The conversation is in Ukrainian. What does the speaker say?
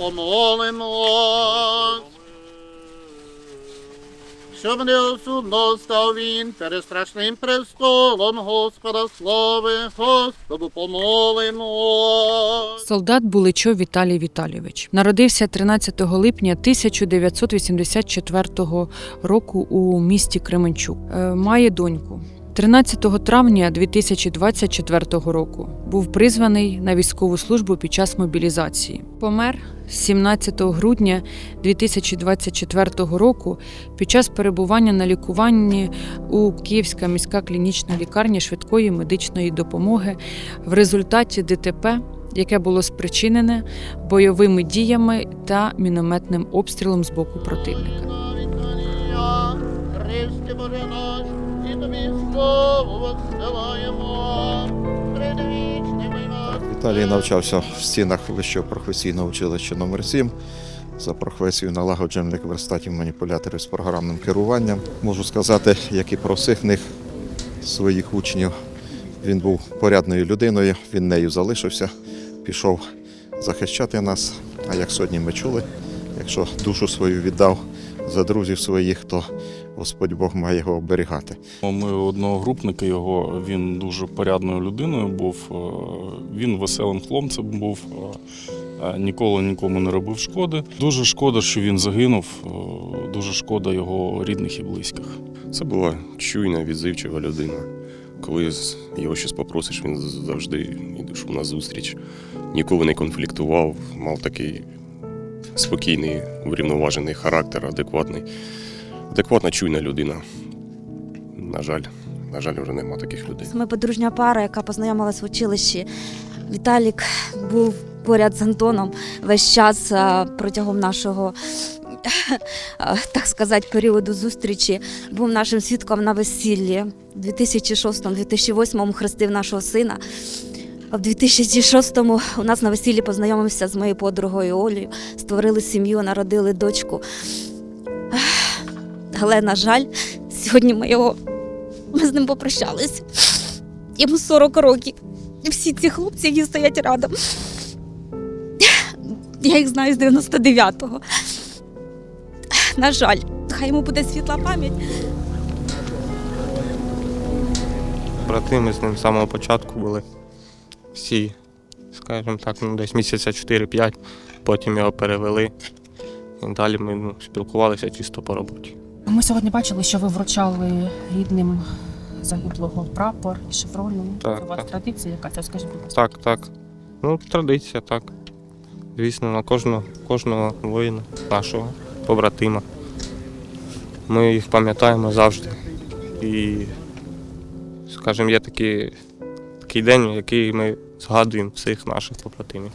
помолимо. Щоб неосудно став він перед страшним престолом Господа слави, Господу помолимо. Солдат Буличов Віталій Віталійович народився 13 липня 1984 року у місті Кременчук. Е, Має доньку. 13 травня 2024 року був призваний на військову службу під час мобілізації. Помер 17 грудня 2024 року під час перебування на лікуванні у Київська міська клінічна лікарня швидкої медичної допомоги в результаті ДТП, яке було спричинене бойовими діями та мінометним обстрілом з боку противника. Віталій навчався в стінах Вищого професійного училища номер 7 за професією налагоджених верстатів маніпуляторів з програмним керуванням. Можу сказати, як і про всіх них своїх учнів. Він був порядною людиною, він нею залишився, пішов захищати нас. А як сьогодні ми чули, якщо душу свою віддав за друзів своїх, то Господь Бог має його оберігати. Ми одногрупники його, він дуже порядною людиною був, е, він веселим хлопцем був, е, е, ніколи нікому не робив шкоди. Дуже шкода, що він загинув, дуже шкода його рідних і близьких. Це була чуйна, відзивчива людина. Коли його щось попросиш, він завжди йшов на зустріч, ніколи не конфліктував, мав такий спокійний, врівноважений характер, адекватний. Адекватна чуйна людина. На жаль, на жаль, вже нема таких людей. Ми подружня пара, яка познайомилась в училищі. Віталік був поряд з Антоном весь час протягом нашого, так сказати, періоду зустрічі. Був нашим свідком на весіллі. У 2006-2008 хрестив нашого сина. А в 2006-му у нас на весіллі познайомився з моєю подругою Олею, створили сім'ю, народили дочку. Але, на жаль, сьогодні ми його ми з ним попрощались. Йому 40 років. І всі ці хлопці, які стоять рядом. Я їх знаю з 99-го. На жаль, хай йому буде світла пам'ять. брати, ми з ним з самого початку були всі, скажімо так, ну, десь місяця 4-5, потім його перевели. І далі ми ну, спілкувалися чисто по роботі. Ми сьогодні бачили, що ви вручали рідним загиблого прапор і шеврону. Так, Це у вас так. традиція якась, розкажіть, будь ласка. Так, так. Ну, традиція, так. Звісно, на кожного, кожного воїна, нашого побратима. Ми їх пам'ятаємо завжди. І, скажімо, є такий, такий день, який ми згадуємо всіх наших побратимів.